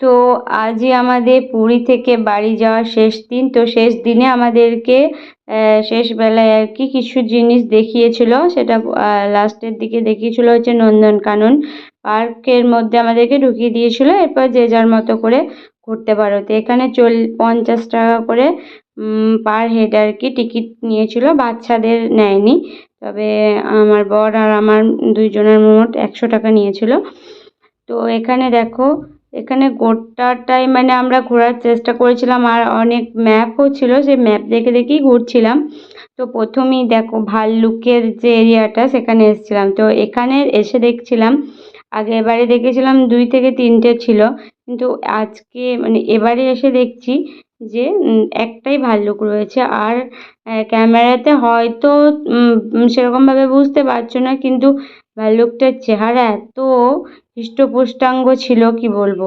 তো আজই আমাদের পুরী থেকে বাড়ি যাওয়ার শেষ দিন। তো শেষ দিনে আমাদেরকে শেষবেলায় আর কি কিছু জিনিস দেখিয়েছিল। সেটা লাস্টের দিকে দেখিয়েছিল হচ্ছে নন্দনকানন পার্কের মধ্যে আমাদেরকে ঢুকিয়ে দিয়েছিল। এরপর যে যার মতো করে ঘুরতে পারো। তো এখানে চল, পঞ্চাশ টাকা করে পার হেড আর কি টিকিট নিয়েছিল। বাচ্চাদের নেয়নি। তবে আমার বর আর আমার দুইজনের মোট একশো টাকা নিয়েছিল। তো এখানে দেখো এখানে গোটাটাই মানে আমরা ঘোরার চেষ্টা করেছিলাম আর অনেক ম্যাপও ছিল, সেই ম্যাপ দেখে দেখেই ঘুরছিলাম। তো প্রথমেই দেখো ভাল্লুকের যে এরিয়াটা সেখানে এসেছিলাম। তো এখানে এসে দেখছিলাম, আগে এবারে দেখেছিলাম দুই থেকে তিনটে ছিল। কিন্তু আজকে মানে এবারে এসে দেখছি যে একটাই ভাল্লুক রয়েছে। আর ক্যামেরাতে হয়তো সেরকমভাবে বুঝতে পারছ না, কিন্তু ভাল্লুকটার চেহারা এত হৃষ্টপুষ্টাঙ্গ ছিল, কি বলব?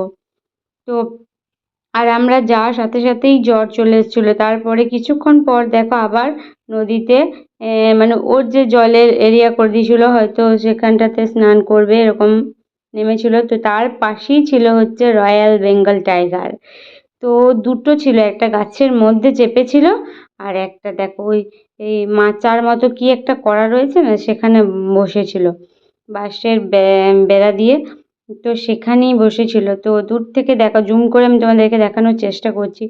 তো, আর আমরা যাওয়ার সাথে সাথেই জ্বর চলে এসেছিল। তারপরে কিছুক্ষণ পর দেখো আবার নদীতে মানে ওর যে জলের এরিয়া করে দিয়েছিলো, হয়তো সেখানটাতে স্নান করবে, এরকম নেমেছিল। তো তার পাশেই ছিল হচ্ছে রয়্যাল বেঙ্গল টাইগার। তো দুটো ছিল, একটা গাছের মধ্যে চেপেছিল, আর একটা দেখো ওই, এই মাচার মতো কি একটা করা রয়েছে না, সেখানে বসেছিল। বাঁশের বেড়া দিয়ে তো সেখানেই বসেছিল। তো দূর থেকে দেখা জুম করে আমি তোমাদেরকে দেখানোর চেষ্টা করছি।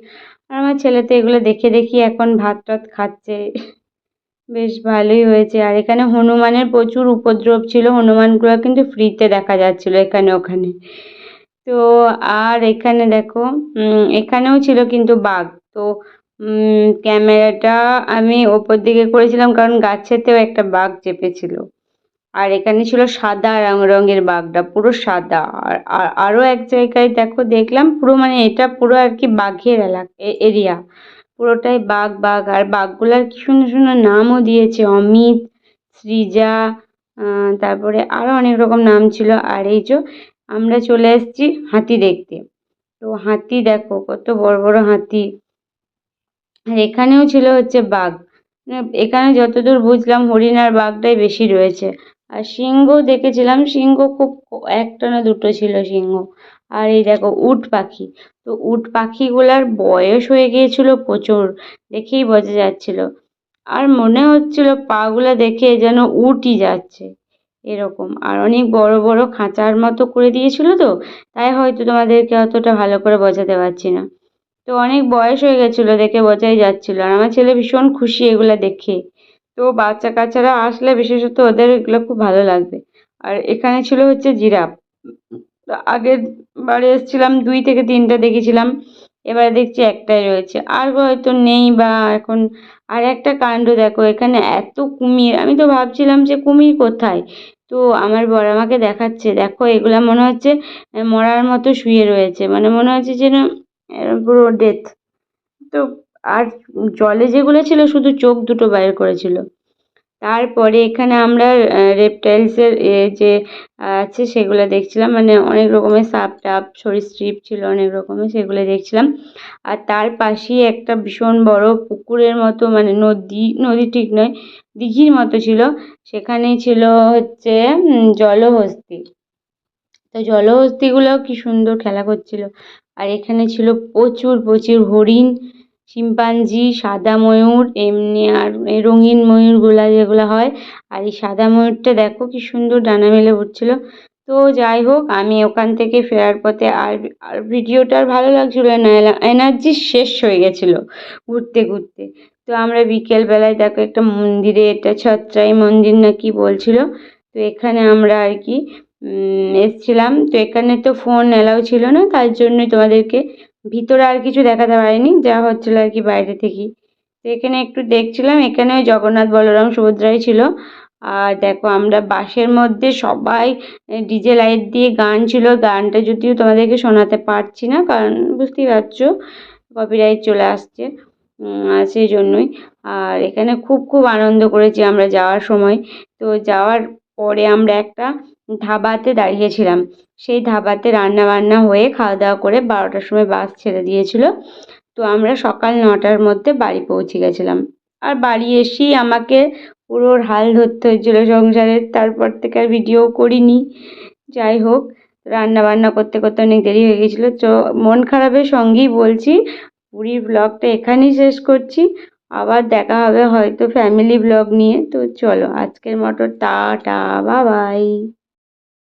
আর আমার ছেলে তো এগুলো দেখে দেখি এখন ভাত টাত খাচ্ছে। বেশ ভালোই হয়েছে। আর এখানে হনুমানের প্রচুর উপদ্রব ছিল। হনুমানগুলো কিন্তু ফ্রিতে দেখা যাচ্ছিল এখানে ওখানে। তো আর এখানে দেখো এখানেও ছিল কিন্তু বাঘ। তো ক্যামেরাটা আমি ওপর দিকে করেছিলাম কারণ গাছেতেও একটা বাঘ চেপেছিল। আর এখানে ছিল সাদা রঙের বাঘটা পুরো সাদা। আর আরও এক জায়গায় দেখো, দেখলাম পুরো মানে এটা পুরো আর কি বাঘের এলাকা এরিয়া পুরোটাই বাঘ বাঘ। আর বাঘগুলার কি সুন্দর সুন্দর নামও দিয়েছে, অমিত, সৃজা তারপরে আরও অনেক রকম নাম ছিল। আর এই যে আমরা চলে এসেছি হাতি দেখতে। তো হাতি দেখো, কত বড় বড় হাতি। আর এখানেও ছিল হচ্ছে বাঘ। এখানে যতদূর বুঝলাম হরিণ আর বাঘটাই বেশি রয়েছে। আর সিংহ দেখেছিলাম, সিংহ খুব একটা না দুটো ছিল সিংহ। আর এই দেখো উট পাখি। তো উট পাখিগুলার বয়স হয়ে গিয়েছিল প্রচুর, দেখেই বোঝা যাচ্ছিল। আর মনে হচ্ছিল পাগুলো দেখে যেন উটই যাচ্ছে, এরকম। আর অনেক বড় বড় খাঁচার মতো করে দিয়েছিল তো, তাই হয়তো তোমাদেরকে অতটা ভালো করে বোঝাতে পারছি না। তো অনেক বয়স হয়ে গেছিল দেখে বোঝাই যাচ্ছিল। আর আমার ছেলে ভীষণ খুশি এগুলো দেখে। তো বাচ্চা কাচ্চারা আসলে বিশেষত ওদের এগুলো খুব ভালো লাগবে। আর এখানে ছিল হচ্ছে জিরাফ। আগের বারে এসেছিলাম দুই থেকে তিনটা দেখেছিলাম, এবারে দেখছি একটাই রয়েছে। আর হয়তো নেই বা এখন আর একটা কাণ্ড দেখো, এখানে এত কুমির, আমি তো ভাবছিলাম যে কুমির কোথায়? তো আমার বর আমাকে দেখাচ্ছে, দেখো এগুলা মনে হচ্ছে, মরার মতো শুয়ে রয়েছে মানে মনে হচ্ছে যেন পুরো ডেথ তো আর জলে যেগুলো ছিল শুধু চোখ দুটো বাইর করেছিল। তারপরে এখানে আমরা রেপটাইলসের যে, আছে সেগুলো দেখছিলাম। মানে অনেক রকমের সাপ টাপ সরীসৃপ ছিল অনেক রকমের, সেগুলো দেখছিলাম। আর তার পাশেই একটা ভীষণ বড় পুকুরের মতো মানে নদী নদী ঠিক নয়, দিঘির মতো ছিল। সেখানেই ছিল হচ্ছে জলহস্তী। তো জলহস্তিগুলোও কি সুন্দর খেলা করছিল। আর এখানে ছিল প্রচুর প্রচুর হরিণ। শিম্পাঞ্জি, সাদা ময়ূর, এমনি আর রঙিন ময়ূরগুলা যেগুলো হয়। আর এই সাদা ময়ূরটা দেখো কি সুন্দর ডানা মেলে উঠছিল তো যাই হোক, আমি ওখান থেকে ফেরার পথে আর আর ভিডিওটা আর ভালো লাগছিল না এনার্জি শেষ হয়ে গেছিল ঘুরতে ঘুরতে। তো আমরা বিকেলবেলায় দেখো একটা মন্দিরে, এটা ছত্রাই মন্দির না কি বলছিল? তো এখানে আমরা আর কি এসছিলাম। তো এখানে তো ফোন অ্যালাউ ছিল না, তার জন্যই তোমাদেরকে ভিতরে আর কিছু দেখাতে পারিনি, যা হচ্ছিল আর কি বাইরে থেকেই তো এখানে একটু দেখছিলাম, এখানে ওই জগন্নাথ বলরাম সুভদ্রাই ছিল। আর দেখো আমরা বাসের মধ্যে সবাই ডিজে লাইট দিয়ে গান ছিল, গানটা যদিও তোমাদেরকে শোনাতে পারছি না, কারণ বুঝতেই পারছ কপিরাইট চলে আসছে সেই জন্যই। আর এখানে খুব খুব আনন্দ করেছি আমরা যাওয়ার সময়। তো যাওয়ার পরে আমরা একটা ধাবাতে দাঁড়িয়েছিলাম। সেই ধাবাতে রান্না বান্না হয়ে খাওয়া দাওয়া করে বারোটার সময় বাস ছেড়ে দিয়েছিল। তো আমরা সকাল নটার মধ্যে বাড়ি পৌঁছে গেছিলাম। আর বাড়ি এসেই আমাকে পুরো হাল ধরতে হয়েছিলো সংসারের তারপর থেকে আর ভিডিও করিনি। যাই হোক রান্না বান্না করতে করতে অনেক দেরি হয়ে গেছিল। তো মন খারাপের সঙ্গেই বলছি, পুরীর ব্লগটা এখানেই শেষ করছি। আবার দেখা হবে হয়তো ফ্যামিলি ব্লগ নিয়ে। তো চলো, আজকের মতো টাটা, বাবাই।